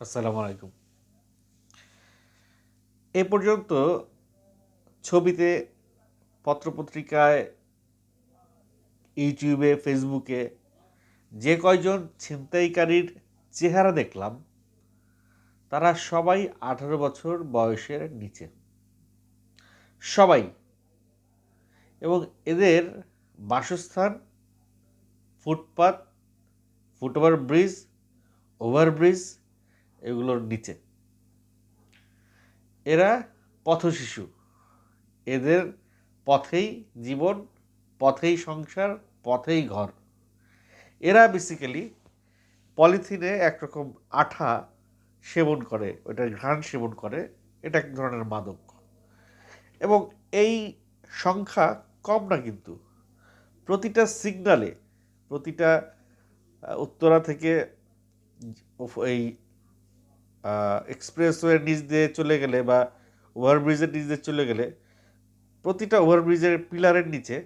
আসসালামু আলাইকুম। এ পর্যন্ত ছবিতে পত্রপত্রিকায়, ইউটিউবে, ফেসবুকে যে কয়জন ছিনতাইকারীর চেহারা দেখলাম, তারা সবাই আঠারো বছর বয়সের নিচে। সবাই। এবং এদের বাসস্থান ফুটপাত, ফুটওভার ব্রিজ, ওভারব্রিজ এগুলোর নিচে। এরা পথশিশু। এদের পথেই জীবন, পথেই সংসার, পথেই ঘর। এরা বেসিক্যালি পলিথিনে একরকম আঠা সেবন করে ওইটার ঘ্রাণ সেবন করে, এটা এক ধরনের মাদক। এবং এই সংখ্যা কম না কিন্তু। প্রতিটা সিগনালে প্রতিটা উত্তরা থেকে এই এক্সপ্রেসওয়ের নিচ দিয়ে চলে গেলে বা ওভারব্রিজের নিচ দিয়ে চলে গেলে প্রতিটা ওভারব্রিজের পিলারের নিচে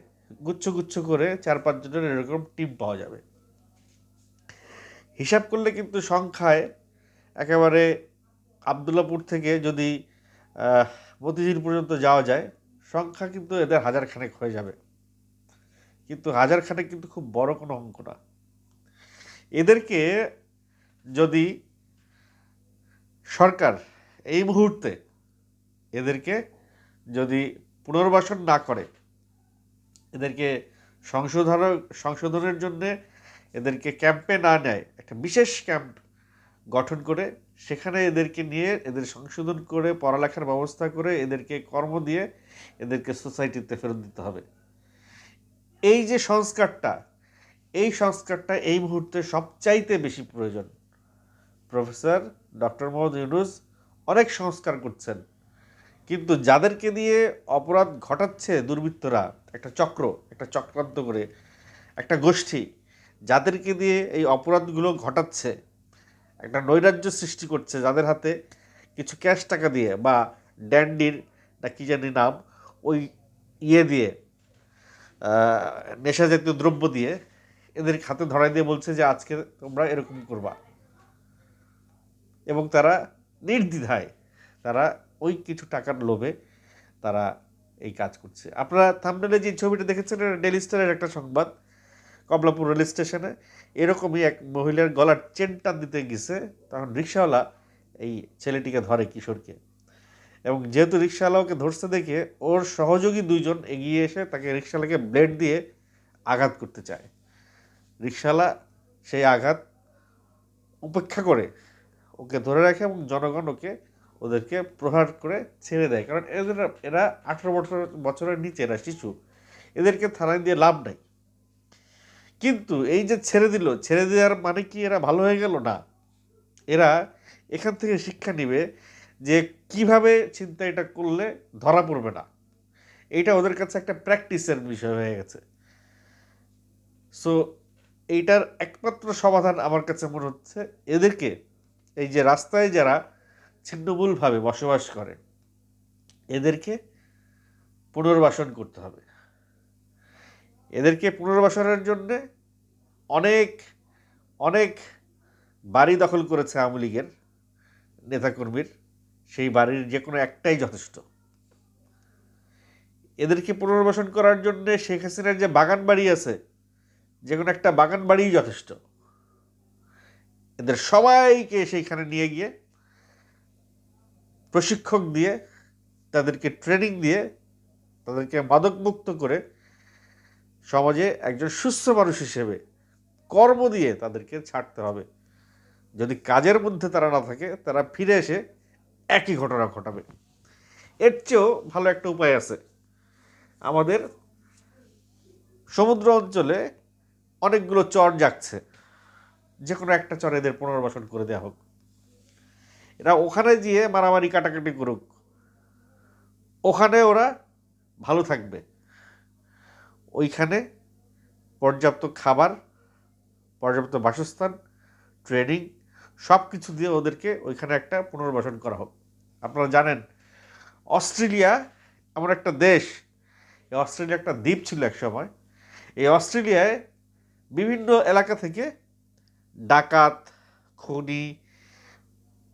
গুচ্ছ গুচ্ছ করে চার পাঁচজনের এরকম টিম পাওয়া যাবে। হিসাব করলে কিন্তু সংখ্যায় একেবারে আবদুল্লাপুর থেকে যদি মতিঝিল পর্যন্ত যাওয়া যায়, সংখ্যা কিন্তু এদের হাজার খানেক হয়ে যাবে। কিন্তু হাজার খানেক কিন্তু খুব বড় কোনো অঙ্ক না। এদেরকে যদি সরকার এই মুহূর্তে এদেরকে যদি পুনর্বাসন না করে, এদেরকে সংশোধন, সংশোধনের জন্য এদেরকে ক্যাম্পে না নেয়, একটা বিশেষ ক্যাম্প গঠন করে, সেখানে এদেরকে নিয়ে এদের সংশোধন করে, পড়ালেখার ব্যবস্থা করে এদেরকে কর্ম দিয়ে এদেরকে সোসাইটিতে ফেরত দিতে হবে। এই যে সংস্কারটা, এই সংস্কারটা এই মুহূর্তে সবচাইতে বেশি প্রয়োজন। প্রফেসর ডক্টর মোহাম্মদ ইউনুস অনেক সংস্কার করছেন। কিন্তু যাদেরকে দিয়ে অপরাধ ঘটাচ্ছে দুর্বৃত্তরা, একটা চক্র, একটা চক্রান্ত করে, একটা গোষ্ঠী, যাদেরকে দিয়ে এই অপরাধগুলো ঘটাচ্ছে, একটা নৈরাজ্য সৃষ্টি করছে যাদের হাতে কিছু ক্যাশ টাকা দিয়ে বা ড্যান্ডির না কি জানি নাম, ওই ইয়ে দিয়ে নেশা জাতীয় দ্রব্য দিয়ে এদের হাতে ধরাই দিয়ে বলছে যে আজকে তোমরা এরকম করবা। এবং তারা নির্দ্বিধায় তারা ওই কিছু টাকার লোভে তারা এই কাজ করছে। আপনারা থামনেলে যে ছবিটা দেখেছেন ডেলি স্টারের একটা সংবাদ, কমলাপুর রেল স্টেশনে। এরকমই এক মহিলার গলার চেন টান দিতে গেছে, তখন রিক্সাওয়ালা এই ছেলেটিকে ধরে কিশোরকে। এবং যেহেতু রিক্সাওয়ালা ওকে ধরতে দেখে, ওর সহযোগী দুইজন এগিয়ে এসে তাকে রিক্সাওয়ালাকে ব্লেড দিয়ে আঘাত করতে চায়। রিক্সাওয়ালা সেই আঘাত উপেক্ষা করে ওকে ধরে রাখে এবং জনগণ ওকে ওদেরকে প্রহার করে ছেড়ে দেয়। কারণ এদের, এরা আঠেরো বছর, বছরের নিচে, এরা শিশু। এদেরকে থানায় দিয়ে লাভ নাই। কিন্তু এই যে ছেড়ে দিল, ছেড়ে দেওয়ার মানে কি এরা ভালো হয়ে গেল? না। এরা এখান থেকে শিক্ষা নিবে যে কীভাবে চিন্তা এটা করলে ধরা পড়বে না। এইটা ওদের কাছে একটা প্র্যাকটিসের বিষয় হয়ে গেছে। সো এইটার একমাত্র সমাধান আমার কাছে মনে হচ্ছে এদেরকে এই যে রাস্তায় যারা ছিন্নমূলভাবে বসবাস করে, এদেরকে পুনর্বাসন করতে হবে। এদেরকে পুনর্বাসনের জন্যে অনেক অনেক বাড়ি দখল করেছে আওয়ামী লীগের নেতাকর্মীর। সেই বাড়ির যে কোনো একটাই যথেষ্ট। এদেরকে পুনর্বাসন করার জন্যে শেখ হাসিনার যে বাগান বাড়ি আছে, যে কোনো একটা বাগান বাড়িই যথেষ্ট। এদের সবাইকে সেইখানে নিয়ে গিয়ে প্রশিক্ষক দিয়ে, তাদেরকে ট্রেনিং দিয়ে, তাদেরকে মাদকমুক্ত করে সমাজে একজন সুস্থ মানুষ হিসেবে কর্ম দিয়ে তাদেরকে ছাড়তে হবে। যদি কাজের মধ্যে তারা না থাকে, তারা ফিরে এসে একই ঘটনা ঘটাবে। এর চেয়েও ভালো একটা উপায় আছে। আমাদের সমুদ্র অঞ্চলে অনেকগুলো চর জাগছে। যে কোনো একটা চর এদের পুনর্বাসন করে দেওয়া হোক। এরা ওখানে গিয়ে মারামারি কাটাকাটি করুক। ওখানে ওরা ভালো থাকবে। ওইখানে পর্যাপ্ত খাবার, পর্যাপ্ত বাসস্থান, ট্রেনিং সব কিছু দিয়ে ওদেরকে ওইখানে একটা পুনর্বাসন করা হোক। আপনারা জানেন, অস্ট্রেলিয়া এমন একটা দেশ, এই অস্ট্রেলিয়া একটা দ্বীপ ছিল এক সময় এই অস্ট্রেলিয়ায় বিভিন্ন এলাকা থেকে ডাকাত, খনি,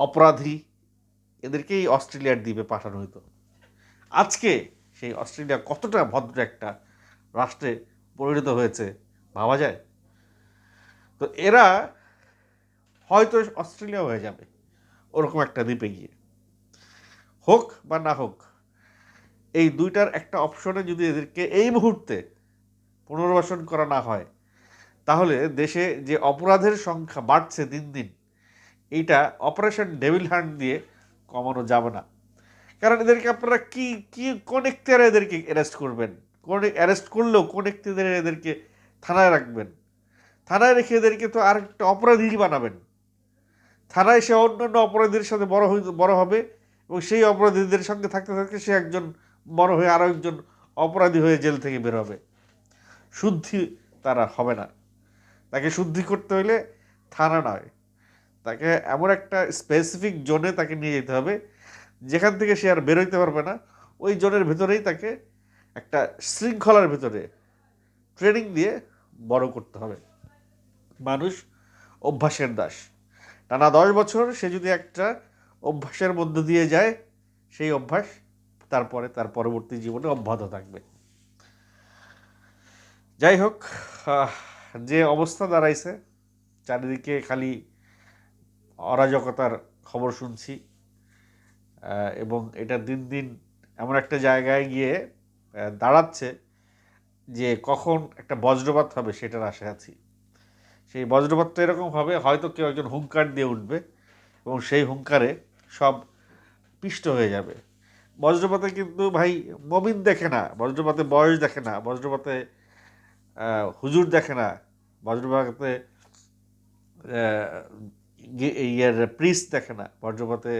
অপরাধী এদেরকেই অস্ট্রেলিয়ার দ্বীপে পাঠানো হতো আজকে সেই অস্ট্রেলিয়া কতটা ভদ্র একটা রাষ্ট্রে পরিণত হয়েছে, ভাবা যায়? তো এরা হয়তো অস্ট্রেলিয়া হয়ে যাবে, ওরকম একটা দ্বীপে গিয়ে। হোক বা না হোক, এই দুইটার একটা অপশনে যদি এদেরকে এই মুহূর্তে পুনর্বাসন করা না হয় তাহলে দেশে যে অপরাধের সংখ্যা বাড়ছে দিন দিন, এইটা অপারেশন ডেভিল হ্যান্ড দিয়ে কমানো যাবে না। কারণ এদেরকে আপনারা কি কি, কোন এখতিয়ারে এদেরকে অ্যারেস্ট করবেন? কোন অ্যারেস্ট করলেও কোন এখতিয়ারে এদেরকে থানায় রাখবেন? থানায় রেখে এদেরকে তো আর একটা অপরাধী বানাবেন। থানায় সে অন্যান্য অপরাধীর সাথে বড় হই, বড় হবে এবং সেই অপরাধীদের সঙ্গে থাকতে থাকতে সে একজন বড় হয়ে আরও একজন অপরাধী হয়ে জেল থেকে বের হবে। শুদ্ধি তারা হবে না। তাকে শুদ্ধি করতে হলে থানা নয়। তাকে এমন একটা স্পেসিফিক জোনে তাকে নিয়ে যেতে হবে, যেখান থেকে সে আর বেরোইতে পারবে না। ওই জোনের ভেতরেই তাকে একটা শৃঙ্খলার ভেতরে ট্রেনিং দিয়ে বড় করতে হবে। মানুষ অভ্যাসের দাস। টানা দশ বছর সে যদি একটা অভ্যাসের মধ্য দিয়ে যায়, সেই অভ্যাস তারপরে, তার পরবর্তী জীবনে অব্যাহত থাকবে। যাই হোক যে অবস্থা দাঁড়াইছে, চারিদিকে খালি অরাজকতার খবর শুনছি এবং এটা দিন দিন এমন একটা জায়গায় গিয়ে দাঁড়াচ্ছে যে কখন একটা বজ্রপাত হবে সেটার আশায় আছি। সেই বজ্রপাত তো এরকম হবে, হয়তো কেউ একজন হুঙ্কার দিয়ে উঠবে এবং সেই হুঙ্কারে সব পিষ্ট হয়ে যাবে। বজ্রপাতে কিন্তু ভাই মমিন দেখে না, বজ্রপাতে বয়স দেখে না, বজ্রপাতে হুজুর দেখে না বজ্রপাতে ইয়ের প্রিস দেখে না, বজ্রপাতে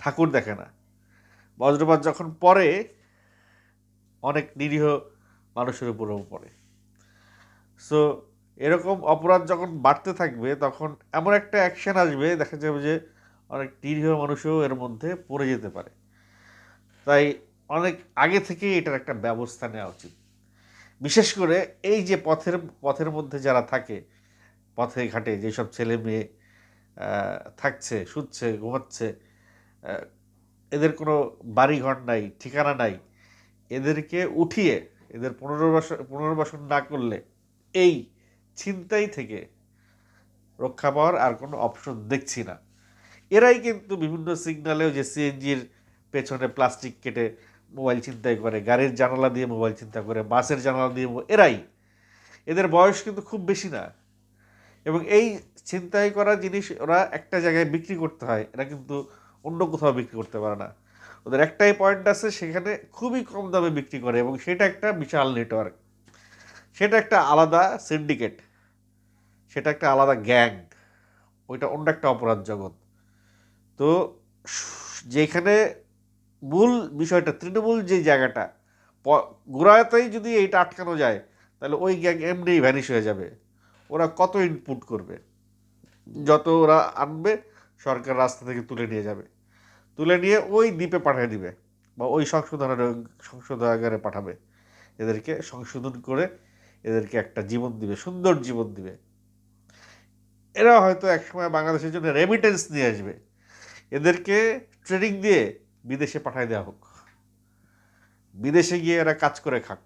ঠাকুর দেখে না। বজ্রপাত যখন পড়ে, অনেক নিরীহ মানুষের উপরেও পড়ে। সো এরকম অপরাধ যখন বাড়তে থাকবে, তখন এমন একটা অ্যাকশন আসবে, দেখা যাবে যে অনেক নিরীহ মানুষও এর মধ্যে পড়ে যেতে পারে। তাই অনেক আগে থেকেই এটার একটা ব্যবস্থা নেওয়া উচিত। বিশেষ করে এই যে পথের পথের মধ্যে যারা থাকে, পথে ঘাটে যেসব ছেলে মেয়ে থাকছে, শুচ্ছে, ঘুমাচ্ছে এদের কোনো বাড়িঘর নাই, ঠিকানা নাই, এদেরকে উঠিয়ে, এদের পুনর্বাসন পুনর্বাসন না করলে এই ছিনতাই থেকে রক্ষা পাওয়ার আর কোনো অপশন দেখছি না। এরাই কিন্তু বিভিন্ন সিগনালেও যে সিএনজির পেছনে প্লাস্টিক কেটে মোবাইল চিন্তাই করে, গাড়ির জানালা দিয়ে মোবাইল চিন্তা করে, বাসের জানালা দিয়ে এরাই। এদের বয়স কিন্তু খুব বেশি না। এবং এই ছিনতাই করা জিনিস ওরা একটা জায়গায় বিক্রি করতে হয়, এরা কিন্তু অন্য কোথাও বিক্রি করতে পারে না। ওদের একটাই পয়েন্ট আছে, সেখানে খুবই কম দামে বিক্রি করে এবং সেটা একটা বিশাল নেটওয়ার্ক সেটা একটা আলাদা সিন্ডিকেট সেটা একটা আলাদা গ্যাং ওইটা অন্য একটা অপরাধ জগৎ। তো, যেখানে মূল বিষয়টা, তৃণমূল যে জায়গাটা গোড়াতেই যদি এইটা আটকানো যায়, তাহলে ওই গ্যাং এমনিই ভ্যানিশ হয়ে যাবে। ওরা কত ইনপুট করবে? যত ওরা আনবে, সরকার রাস্তা থেকে তুলে নিয়ে যাবে। তুলে নিয়ে ওই দ্বীপে পাঠিয়ে দিবে বা ওই সংশোধনের সংশোধনাগারে পাঠাবে। এদেরকে সংশোধন করে এদেরকে একটা জীবন দিবে, সুন্দর জীবন দিবে। এরা হয়তো একসময় বাংলাদেশের জন্য রেমিটেন্স নিয়ে আসবে। এদেরকে ট্রেনিং দিয়ে বিদেশে পাঠায় দেওয়া হোক। বিদেশে গিয়ে এরা কাজ করে খাক।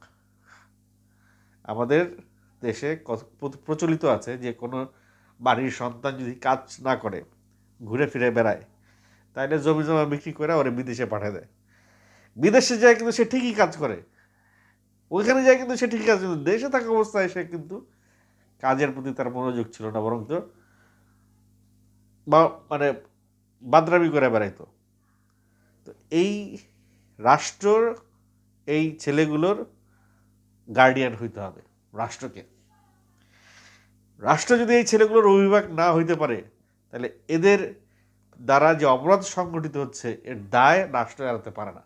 আমাদের দেশে প্রচলিত আছে যে কোনো বাড়ির সন্তান যদি কাজ না করে, ঘুরে ফিরে বেড়ায় তাহলে জমি জমা বিক্রি করে ওরা বিদেশে পাঠিয়ে দেয়। বিদেশে যায় কিন্তু সে ঠিকই কাজ করে। ওইখানে যায় কিন্তু সে ঠিকই কাজ করে। দেশে থাকা অবস্থায় সে কিন্তু কাজের প্রতি তার মনোযোগ ছিল না বরং তো বা মানে বাদরামি করে বেড়াইতো। তো এই রাষ্ট্রর, এই ছেলেগুলোর গার্ডিয়ান হইতে হবে, রাষ্ট্রকে। রাষ্ট্র যদি এই ছেলেগুলোর অভিভাবক না হইতে পারে, তাহলে এদের দ্বারা যে অপরাধ সংগঠিত হচ্ছে, এর দায় রাষ্ট্র এড়াতে পারে না।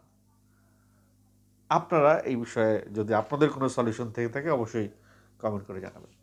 আপনারা এই বিষয়ে যদি আপনাদের কোনো সলিউশন থেকে থাকে, অবশ্যই কমেন্ট করে জানাবেন।